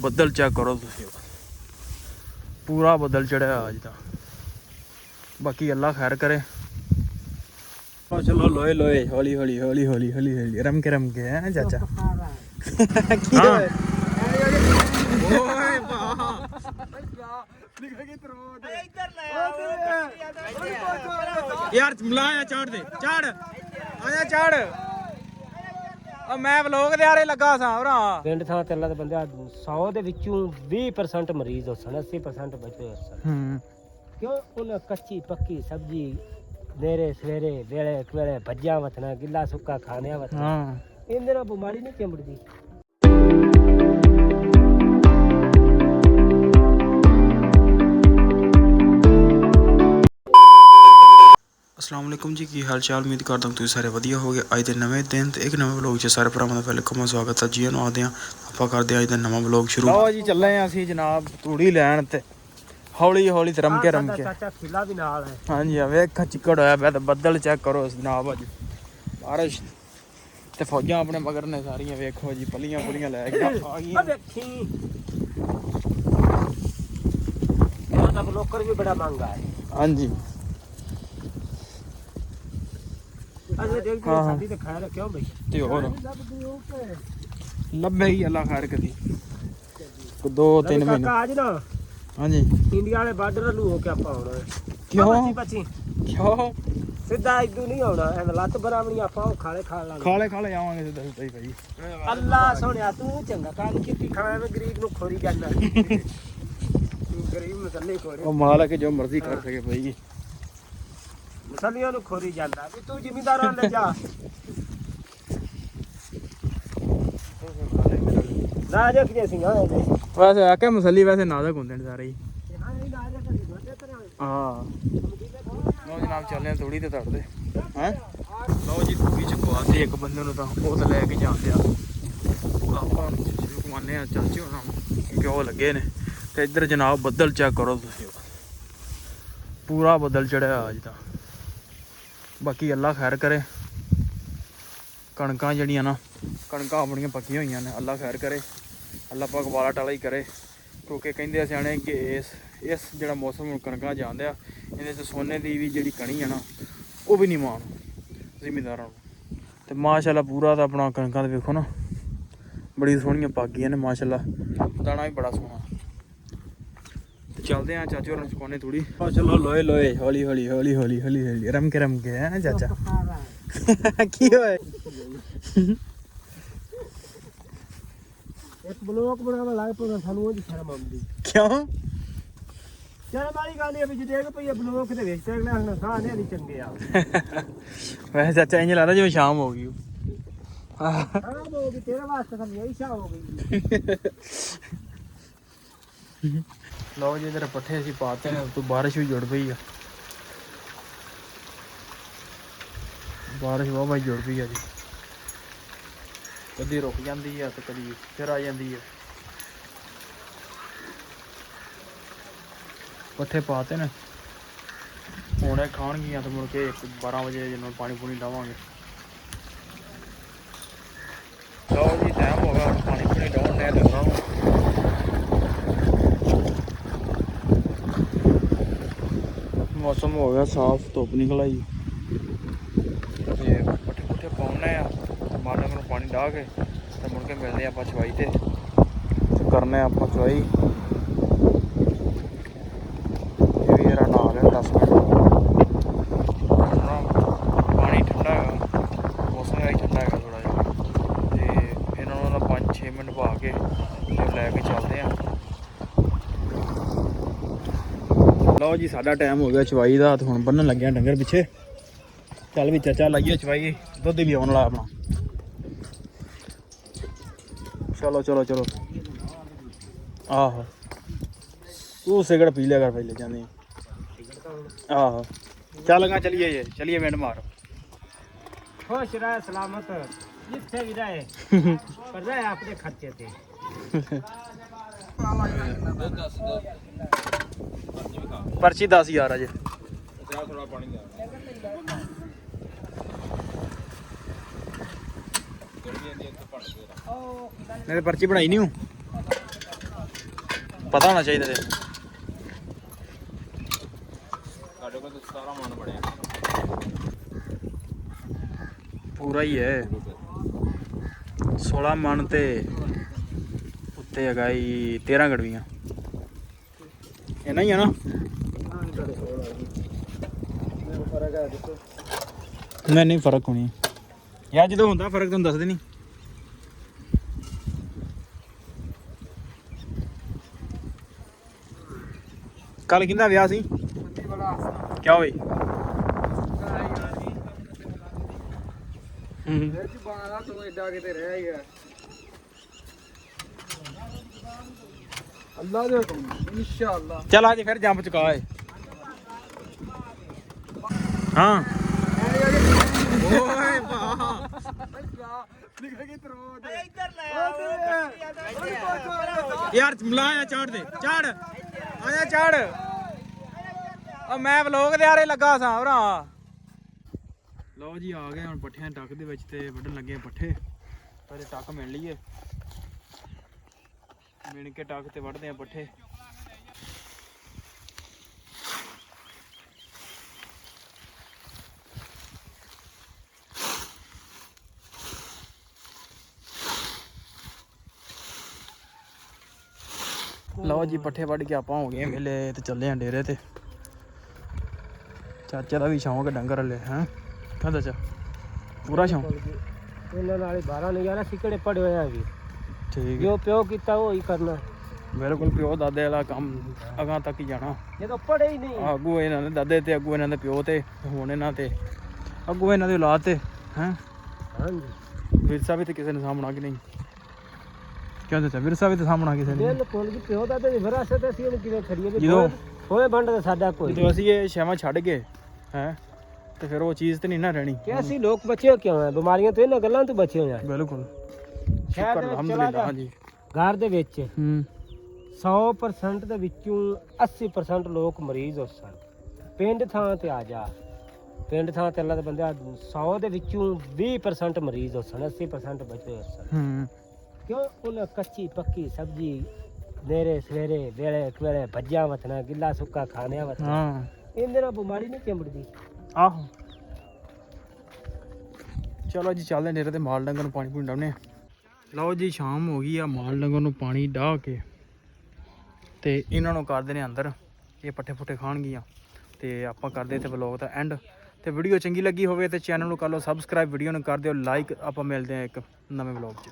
ਬੱਦਲ ਚੈੱਕ ਕਰੋ ਤੁਸੀਂ। ਪੂਰਾ ਬੱਦਲ ਚੜਿਆ ਅੱਜ ਤਾਂ। ਬਾਕੀ ਅੱਲਾ ਖੈਰ ਕਰੇ। ਚਲੋ ਲੋਏ ਲੋਏ, ਹੌਲੀ ਹੌਲੀ ਹੌਲੀ ਹੌਲੀ ਹੌਲੀ ਹੌਲੀ। ਰਮ ਕੇ ਰਮ ਕੇ, ਹੈ, ਚਾਚਾ? ਕੀ ਹੋਇਆ? ਓਏ ਵਾਹ ਨਿਕਲ ਗਈ ਤਰੋਦ ਇੱਧਰ ਲੈ ਯਾਰ, ਮਲਾਇਆ, ਚੜ ਦੇ। ਚੜ। ਆਇਆ ਚੜ। ਆ ਮੈਂ ਵਲੋਗ ਦੇ ਆਰੇ ਲੱਗਾ ਸਾਂ ਭਰਾ। ਪਿੰਡ ਥਾਂ ਤੇ ਅੱਲਾ ਦੇ ਬੰਦੇ 100 ਦੇ ਵਿੱਚੋਂ 20% ਮਰੀਜ਼ ਹੋਸਣ 80% ਬਚੇ ਹੋਸਣ ਹੂੰ। ਕਿਉਂ? ਉਹਨਾਂ ਕੱਚੀ ਪੱਕੀ ਸਬਜੀ ਨੇਰੇ ਸਵੇਰੇ ਵੇਲੇ ਕਵੇਲੇ ਭੱਜਿਆ ਵਤਨਾ ਗਿੱਲਾ ਸੁੱਕਾ ਖਾਣਿਆ ਵਤਨਾ। ਹਾਂ। ਇਹਦੇ ਨਾਲ ਬਿਮਾਰੀ ਨਹੀਂ ਚੰਬੜਦੀ। ਅਸਲਾਮ ਵਾਲੇਕੁਮ ਜੀ ਕੀ ਹਾਲ ਚਾਲ? ਉਮੀਦ ਕਰਦਾ ਹਾਂ ਤੁਸੀਂ ਸਾਰੇ ਵਧੀਆ ਹੋਗੇ ਅੱਜ ਦੇ ਨਵੇਂ ਦਿਨ ਤੇ ਇੱਕ ਨਵੇਂ ਵਲੌਗ 'ਚ ਸਾਰੇ ਭਰਾਵਾਂ ਦਾ ਵੈਲਕਮ ਸਵਾਗਤ ਹੈ ਜੀ ਨੂੰ ਆਦੇ ਹਾਂ ਆਪਾਂ ਕਰਦੇ ਹਾਂ ਅੱਜ ਦਾ ਨਵਾਂ ਵਲੌਗ ਸ਼ੁਰੂ। ਲਓ ਜੀ ਚੱਲੇ ਆਂ ਅਸੀਂ ਜਨਾਬ ਤੂੜੀ ਲੈਣ ਤੇ। ਹੌਲੀ ਹੌਲੀ ਤੇ ਰਮ ਕੇ ਰਮ ਕੇ। ਚਾਚਾ ਖਿਲਾ ਵੀ ਨਾਲ ਹੈ। ਹਾਂਜੀ ਆ ਵੇਖ ਚਿੱਕੜ ਹੋਇਆ ਪਿਆ ਤੇ ਬੱਦਲ ਚੈੱਕ ਕਰੋ ਇਸ ਜਨਾਬ ਅੱਜ। ਬਾਰਿਸ਼ ਤੇ ਫੌਜਾਂ ਆਪਣੇ ਮਗਰ ਨੇ ਸਾਰੀਆਂ ਵੇਖੋ ਜੀ ਪਲੀਆਂ ਪੁਲੀਆਂ ਲੈ ਕੇ ਆ ਆ ਗਈਆਂ ਵੇਖੀ। ਇਹ ਤਾਂ ਲੋਕਰ ਵੀ ਬੜਾ ਮਹਿੰਗਾ ਹੈ ਹਾਂਜੀ। ਅਜੇ ਦੇਖ ਹਾਂ, ਹਾਂ। ਸਾਡੀ ਤੇ ਖੈਰ ਕਿਉਂ ਬਈ ਤੇ ਹੋਰ? ਲੱਭਦੀ ਉਹ ਕਿ ਲੱਭੇ ਹੀ ਅੱਲਾ ਖੈਰ ਕਦੀ ਕੋ ਦੋ ਤਿੰਨ ਮਹੀਨੇ। ਕਾਕਾ ਅੱਜ ਨਾ ਹਾਂਜੀ। ਇੰਡੀਆ ਵਾਲੇ ਬਾਰਡਰ ਨੂੰ ਹੋ ਕੇ ਆਪਾਂ ਆਉਣਾ। ਹੈ ਕਿਉਂ? ਬੱਚੀ ਕਿਉਂ? ਸਿੱਧਾ ਇਦੋਂ ਨਹੀਂ ਆਉਣਾ। ਐਵੇਂ ਲੱਤ ਬਰਾਬਰੀ ਆਪਾਂ ਉਹ ਖਾਲੇ ਖਾ ਲਾਂਗੇ। ਖਾਲੇ ਖਾਲੇ ਆਵਾਂਗੇ ਸਿੱਧਾ ਸਿੱਧਾ ਹੀ ਭਾਈ। ਅੱਲਾ ਸੋਹਣਿਆ ਤੂੰ ਚੰਗਾ ਕੰਮ ਕੀਤੀ ਖਾਣਾ ਮੈਂ ਗਰੀਬ ਨੂੰ ਖੋਰੀ ਗਰੀਬ ਮਸਲੇ ਖੋਰੀ। ਉਹ ਮਾਲਕ ਜੋ ਮਰਜ਼ੀ ਕਰ ਸਕੇ ਭਾਈ। ਮਸਲੀਆਂ ਨੂੰ ਖੋਰੀ ਜਾਂਦਾ। ਵੀ ਤੂੰ ਜ਼ਿਮੀਂਦਾਰਾਂ ਲੈ ਜਾ। ਨਾ ਜੇ ਕਿ ਸਿੰਘਾਂ ਦੇ ਵੈਸੇ ਆ ਕੇ ਮਸਲੀ ਵੈਸੇ ਨਾਜ਼ਕ ਹੁੰਦੇ ਨੇ ਸਾਰੇ ਹੀ। ਹਾਂ। ਲੋ ਜਨਾਬ ਚੱਲੇ ਥੋੜੀ ਤੇ ਤੜਦੇ। ਹੈ? ਲਓ ਜੀ ਤੂੜੀ ਚ ਪਵਾਤੇ ਇੱਕ ਬੰਦੇ ਨੂੰ ਤਾਂ ਉਹ ਤਾਂ ਲੈ ਕੇ ਜਾਂਦੇ ਆ। ਆਪਾਂ ਸ਼ੁਰੂ ਕਮਾਨੇ ਆ ਚਾਚੇ ਉਹਨਾਂ ਨੂੰ ਕਿਉਂ ਲੱਗੇ ਨੇ? ਤੇ ਇੱਧਰ ਜਨਾਬ ਬੱਦਲ ਚੈੱਕ ਕਰੋ ਤੁਸੀਂ। ਪੂਰਾ ਬੱਦਲ ਚੜਿਆ ਅੱਜ ਤਾਂ। ਬਾਕੀ ਅੱਲਾ ਖੈਰ ਕਰੇ। ਕਣਕਾਂ ਜਿਹੜੀਆਂ ਨਾ, ਕਣਕਾਂ ਆਪਣੀਆਂ ਪੱਕੀਆਂ ਹੋਈਆਂ ਨੇ, ਅੱਲਾ ਖੈਰ ਕਰੇ। ਅੱਲਾ ਪਾਕ ਵਾਲਾ ਟਾਲਾ ਹੀ ਕਰੇ। ਕਿਉਂਕਿ ਕਹਿੰਦੇ ਆ ਸਿਆਣੇ ਕਿ ਇਸ ਇਸ ਜਿਹੜਾ ਮੌਸਮ ਹੁਣ ਕਣਕਾਂ ਜਾਂਦੇ ਆ, ਇਹਦੇ ਚ ਸੋਨੇ ਦੀ ਵੀ ਜਿਹੜੀ ਕਣੀ ਆ ਨਾ, ਉਹ ਵੀ ਨਹੀਂ ਮਾਣ ਜ਼ਿਮੀਦਾਰਾਂ ਨੂੰ। ਤੇ ਮਾਸ਼ਾਅੱਲਾ ਪੂਰਾ ਤਾਂ ਆਪਣਾ ਕਣਕਾਂ ਦੇ ਵੇਖੋ ਨਾ ਬੜੀ ਸੋਹਣੀਆਂ ਪੱਕ ਗਈਆਂ ਨੇ ਮਾਸ਼ਾਅੱਲਾ। ਦਾਣਾ ਵੀ ਬੜਾ ਸੋਹਣਾ। ਚੱਲਦੇ ਆ ਚਾਚੇ ਹੋਰਾਂ ਨੂੰ ਚੁਕਾਉਣੇ ਥੋੜੀ ਚਲੋ ਲੋਏ ਲੋਏ ਹੌਲੀ ਹੌਲੀ ਹੌਲੀ ਹੌਲੀ ਹੌਲੀ ਹੌਲੀ। ਰਮ ਕੇ ਰਮ ਕੇ ਹੈ ਚਾਚਾ? ਕੀ ਹੋਇਆ? ਇੱਕ ਬਲੋਕ ਬਣਾਵਾ ਲੱਗ ਪਊਗਾ ਸਾਨੂੰ ਉਹਦੀ ਸ਼ਰਮ ਆਉਂਦੀ। ਕਿਉਂ? ਸ਼ਰਮ ਵਾਲੀ ਗੱਲ ਇਹ ਵੀ ਜੇ ਦੇਖ ਪਈ ਬਲੋਕ ਦੇ ਵਿੱਚ ਤੇ ਅਗਲੇ ਹਣ ਸਾਹ ਨਹੀਂ ਚੰਗੇ ਆ। ਵੈਸੇ ਚਾਚਾ ਇੰਜ ਲੱਗਦਾ ਜਿਵੇਂ ਸ਼ਾਮ ਹੋ ਗਈ ਆਹ ਹੋ ਗਈ ਤੇਰੇ ਵਾਸਤੇ ਤਾਂ ਮੇਰੀ ਸ਼ਾਹ ਹੋ ਗਈ। ਲਓ ਜੀ, ਇਧਰ ਪੱਠੇ ਅਸੀਂ ਪਾਤੇ ਨੇ ਤੋਂ ਬਾਰਿਸ਼ ਵੀ ਜੁੜ ਪਈ ਆ। ਬਾਰਿਸ਼ ਵਾਹ ਬਾਈ ਜੁੜ ਪਈ ਆ ਜੀ। ਕਦੀ ਰੁਕ ਜਾਂਦੀ ਆ ਤੇ ਕਦੀ ਫਿਰ ਆ ਜਾਂਦੀ ਆ। ਪੱਠੇ ਪਾਤੇ ਨੇ। ਹੁਣ ਇਹ ਖਾਣਗੀਆਂ ਤੇ ਮੁੜ ਕੇ ਇੱਕ 12 ਵਜੇ ਜਦੋਂ ਪਾਣੀ ਪੂਣੀ ਲਾਵਾਂਗੇ ਲਓ ਜੀ ਟਾਈਮ ਹੋ ਗਿਆ ਪਾਣੀ ਪੂਣੀ ਡਾਉਣ ਨੇ ਲੱਗਾ ਮੌਸਮ ਹੋ ਗਿਆ ਸਾਫ਼ ਧੁੱਪ ਨਿਕਲ ਆਈ। ਤੇ ਪੱਠੇ ਪੁੱਠੇ ਪਾਉਣੇ ਆ ਮਾਲਕ ਨੂੰ ਪਾਣੀ ਡਾਹ ਕੇ ਤੇ ਮੁੜ ਕੇ ਮਿਲਦੇ ਆਪਾਂ ਚਵਾਈ ਤੇ। ਕਰਨੇ ਆਪਾਂ ਚਵਾਈ। ਇਹ ਵੀ ਯਾਰ ਨਾ ਗਿਆ 10 ਮਿੰਟ। ਪਾਣੀ ਠੰਡਾ ਹੈਗਾ ਮੌਸਮ ਹੈ ਠੰਡਾ ਹੈਗਾ ਥੋੜਾ ਜਿਹਾ। ਤੇ ਇਹਨਾਂ ਨੂੰ ਨਾ 5-6 ਮਿੰਟ ਪਾ ਕੇ ਤੇ ਲੈ ਕੇ ਚੱਲਦੇ ਆ ਲਓ ਜੀ ਸਾਡਾ ਟਾਈਮ ਹੋ ਗਿਆ ਚਵਾਈ ਦਾ ਤੇ ਹੁਣ ਬੰਨਣ ਲੱਗਿਆ ਡੰਗਰ ਪਿੱਛੇ। ਚੱਲ ਵੀ ਚਾਚਾ ਲਾਈਏ ਚਵਾਈ ਦੁੱਧ ਵੀ ਆਉਣ ਵਾਲਾ ਆਪਣਾ। ਚਲੋ ਚਲੋ ਚਲੋ। ਆਹੋ। ਤੂੰ ਸਿਗਰਟ ਪੀ ਲਿਆ ਕਰ ਪਹਿਲੇ ਜਾਂਦੇ ਆਹੋ। ਚੱਲ ਗਾ ਚਲੀਏ ਜੇ ਚਲੀਏ ਮਿੰਟ ਮਾਰ। ਖੁਸ਼ ਰਹਿ ਸਲਾਮਤ। ਜਿੱਥੇ ਵੀ ਰਹੇ। ਪਰ ਰਹੇ ਆਪਣੇ ਖਰਚੇ ਤੇ। ਪਰਚੀ 10000 ਅਜੇ ਨਹੀਂ ਤੇ ਪਰਚੀ ਬਣਾਈ ਨਹੀਂ ਹੂੰ। ਪਤਾ ਹੋਣਾ ਚਾਹੀਦਾ ਤੈਨੂੰ ਸਾਡੇ ਕੋਲ ਤਾਂ ਸਾਰਾ ਮਨ ਬੜਿਆ ਪੂਰਾ ਹੀ ਹੈ। 16 ਮਨ ਤੇ ਉੱਤੇ ਹੈਗਾ ਹੀ 13 ਗੜਵੀਆਂ। ਇਹਨਾਂ ਹੀ ਆ ਨਾ? ਨਹੀਂ ਨਹੀਂ ਫ਼ਰਕ ਹੋਣੀ ਯਾਰ ਜਦੋਂ ਹੁੰਦਾ ਫ਼ਰਕ ਤੁਹਾਨੂੰ ਦੱਸ ਦੇ ਨਹੀਂ ਕੱਲ ਕਿੰਦਾ ਵਿਆਹ ਸੀ? ਕਿਆ ਹੋਈ ਹੂੰ। ਅੱਲਾ ਦੇ ਹੁਕਮ ਇਨਸ਼ਾਅੱਲਾ। ਚੱਲ ਅੱਜ ਫਿਰ ਜੰਪ ਚੁਕਾ ਏ ਹਾਂ। ਓਏ ਵਾਹ। ਨਿਕਲ ਗਈ ਤਰੋ ਦੇ ਇੱਧਰ ਲੈ ਯਾਰ ਮਲਾਇਆ ਚਾੜ ਦੇ। ਚਾੜ। ਆਇਆ ਚਾੜ। ਆ ਮੈਂ ਵਲੋਗ ਦੇ ਆਰੇ ਲੱਗਾ ਸਾਂ ਭਰਾ। ਲਓ ਜੀ ਆ ਗਏ ਹੁਣ ਪੱਠਿਆਂ ਟੱਕ ਦੇ ਵਿੱਚ ਤੇ ਵੱਢਣ ਲੱਗੇ ਆ ਪੱਠੇ। ਪਹਿਲੇ ਟੱਕ ਮਿਲ ਲਈਏ। ਮਿਣ ਕੇ ਟੱਕ ਤੇ ਵੱਢਦੇ ਆ ਪੱਠੇ। ਲਓ ਜੀ, ਪੱਠੇ ਵੱਢ ਕੇ ਆਪਾਂ ਹੋ ਗਏ ਵੇਲੇ ਤੇ ਚੱਲੇ ਆਂ ਡੇਰੇ ਤੇ। ਚਾਚੇ ਦਾ ਵੀ ਸ਼ੌਂਕ ਡੰਗਰ ਲੈ ਹੈ? ਕਹਿੰਦਾ ਚਾ ਪੂਰਾ ਸ਼ੌਂਕ? ਇਹਨਾਂ ਨਾਲ ਹੀ 12 ਨਹੀਂ ਜਾਣਾ ਸਿੱਕੜੇ ਪੜੇ ਹੋਏ ਵੀ। ਠੀਕ ਹੈ। ਜੋ ਪਿਓ ਕੀਤਾ ਉਹ ਹੀ ਕਰਨਾ। ਬਿਲਕੁਲ ਪਿਓ ਦਾਦੇ ਵਾਲਾ ਕੰਮ ਅਗਾਂ ਤੱਕ ਹੀ ਜਾਣਾ। ਜਦੋਂ ਪੜੇ ਹੀ ਨਹੀਂ। ਆਗੂ ਇਹਨਾਂ ਦੇ ਦਾਦੇ ਤੇ ਆਗੂ ਇਹਨਾਂ ਦੇ ਪਿਓ ਤੇ ਹੁਣ ਇਹਨਾਂ ਤੇ ਆਗੂ ਇਹਨਾਂ ਦੀ ਔਲਾਦ ਤੇ ਹੈ? ਹਾਂਜੀ। ਵਿਰਸਾ ਵੀ ਤੇ ਕਿਸੇ ਨੇ ਸਾਹਮਣਾ ਕਿ ਨਹੀਂ? ਕਿਉਂ ਦੱਸਿਆ? ਵਿਰਸਾ ਵੀ ਤੇ ਸਾਹਮਣਾ ਕਿਸੇ ਨੇ? ਬਿਲਕੁਲ ਜੀ ਪਿਓ ਦਾ ਤੇ ਵਿਰਾਸਤ ਅਸੀਂ ਇਹਨੂੰ ਕਿਵੇਂ ਖੜੀਏ? ਜਦੋਂ- ਹੋਏ- ਬੰਡ ਤਾਂ ਸਾਡਾ ਕੋਈ ਜਦੋਂ ਅਸੀਂ ਇਹ ਸ਼ੈਵਾਂ ਛੱਡ ਗਏ ਹੈ? ਤੇ ਫਿਰ ਉਹ ਚੀਜ਼ ਤੇ ਨਹੀਂ ਨਾ ਰਹਿਣੀ। ਕਿ ਅਸੀਂ ਲੋਕ ਬਚੇ ਕਿਉਂ ਆ? ਬਿਮਾਰੀਆਂ ਤੋਂ ਇਹਨਾਂ ਗੱਲਾਂ ਤੋਂ ਬਚੇ ਹੋਏ ਆ। ਬਿਲਕੁਲ। ਸ਼ੁਕਰ ਅਲਹਮਦੁਲਿਲਾ ਹਾਂਜੀ। ਘਰ ਦੇ ਵਿੱਚ ਹੂੰ। 100% ਦੇ ਵਿੱਚੋਂ 80% ਲੋਕ ਮਰੀਜ਼ ਹੋ ਸਨ ਪਿੰਡ ਥਾਂ ਤੇ ਆ ਜਾ। ਪਿੰਡ ਥਾਂ ਤੇ ਅੱਲਾ ਦੇ ਬੰਦੇ 100 ਦੇ ਵਿੱਚੋਂ 20% ਮਰੀਜ਼ ਹੋ ਸਨ 80% ਬਚੇ ਹੋ ਸਨ ਹੂੰ। ਕਿਉਂ? ਉਹਨਾਂ ਕੱਚੀ ਪੱਕੀ ਸਬਜ਼ੀ ਨੇਰੇ ਸਵੇਰੇ ਵੇਲੇ ਕਵੇਲੇ ਭੱਜਿਆ ਵਤਨਾ ਗਿੱਲਾ ਸੁੱਕਾ ਖਾਣਿਆ ਵਤਨਾ। ਹਾਂ। ਇਹਦੇ ਨਾਲ ਬਿਮਾਰੀ ਨਹੀਂ ਚੰਬੜਦੀ। ਆਹੋ। ਚਲੋ ਜੀ ਚੱਲਦੇ ਨੇਰੇ ਤੇ ਮਾਲ ਡੰਗਰ ਨੂੰ ਪਾਣੀ ਪੂਣੀ ਡਾਉਨੇ ਲਓ ਜੀ, ਸ਼ਾਮ ਹੋ ਗਈ ਆ, ਮਾਲ ਡੰਗਰ ਨੂੰ ਪਾਣੀ ਡਾਹ ਕੇ ਤੇ ਇਹਨਾਂ ਨੂੰ ਕਰਦੇ ਨੇ ਅੰਦਰ। ਇਹ ਪੱਠੇ ਪੁੱਠੇ ਖਾਣਗੀਆਂ। ਤੇ ਆਪਾਂ ਕਰਦੇ ਇੱਥੇ ਵਲੌਗ ਦਾ ਐਂਡ ਤੇ ਵੀਡੀਓ ਚੰਗੀ ਲੱਗੀ ਹੋਵੇ ਤੇ ਚੈਨਲ ਨੂੰ ਕਰ ਲਓ ਸਬਸਕ੍ਰਾਈਬ ਵੀਡੀਓ ਨੂੰ ਕਰ ਦਿਓ ਲਾਈਕ ਆਪਾਂ ਮਿਲਦੇ ਹਾਂ ਇੱਕ ਨਵੇਂ ਵਲੌਗ 'ਚ।